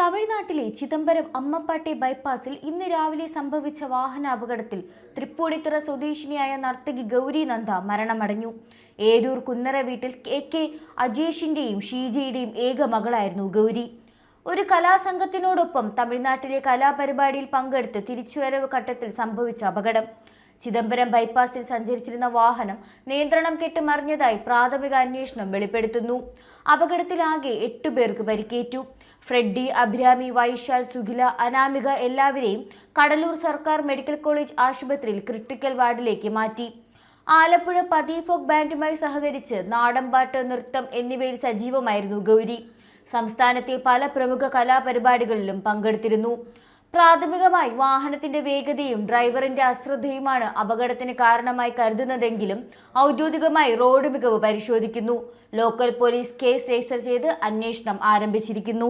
തമിഴ്നാട്ടിലെ ചിദംബരം അമ്മപ്പാട്ടെ ബൈപ്പാസിൽ ഇന്ന് രാവിലെ സംഭവിച്ച വാഹനാപകടത്തിൽ തൃപ്പൂണിത്തുറ സ്വദേശിനിയായ നർത്തകി ഗൗരി നന്ദ മരണമടഞ്ഞു. ഏരൂർ കുന്നറ വീട്ടിൽ കെ കെ അജേഷിന്റെയും ഷീജയുടെയും ഏക മകളായിരുന്നു ഗൗരി. ഒരു കലാസംഘത്തിനോടൊപ്പം തമിഴ്നാട്ടിലെ കലാപരിപാടിയിൽ പങ്കെടുത്ത് തിരിച്ചുവരവ് ഘട്ടത്തിൽ സംഭവിച്ച അപകടം. ചിദംബരം ബൈപ്പാസിൽ സഞ്ചരിച്ചിരുന്ന വാഹനം നിയന്ത്രണം കെട്ട് മറിഞ്ഞതായി പ്രാഥമിക അന്വേഷണം വെളിപ്പെടുത്തുന്നു. അപകടത്തിലാകെ എട്ടു പേർക്ക് പരിക്കേറ്റു. ഫ്രെഡ്ഡി അഭിരാമി വൈശാൽ സുഖില അനാമിക എല്ലാവരെയും കടലൂർ സർക്കാർ മെഡിക്കൽ കോളേജ് ആശുപത്രിയിൽ ക്രിട്ടിക്കൽ വാർഡിലേക്ക് മാറ്റി. ആലപ്പുഴ പതിഫോക് ബാൻഡുമായി സഹകരിച്ച് നാടൻപാട്ട് നൃത്തം എന്നിവയിൽ സജീവമായിരുന്നു ഗൗരി. സംസ്ഥാനത്തെ പല പ്രമുഖ കലാപരിപാടികളിലും പങ്കെടുത്തിരുന്നു. പ്രാഥമികമായി വാഹനത്തിന്റെ വേഗതയും ഡ്രൈവറിന്റെ അശ്രദ്ധയുമാണ് അപകടത്തിന് കാരണമായി കരുതുന്നതെങ്കിലും ഔദ്യോഗികമായി റോഡ് മികവ് പരിശോധിക്കുന്നു. ലോക്കൽ പോലീസ് കേസ് രജിസ്റ്റർ ചെയ്ത് അന്വേഷണം ആരംഭിച്ചിരിക്കുന്നു.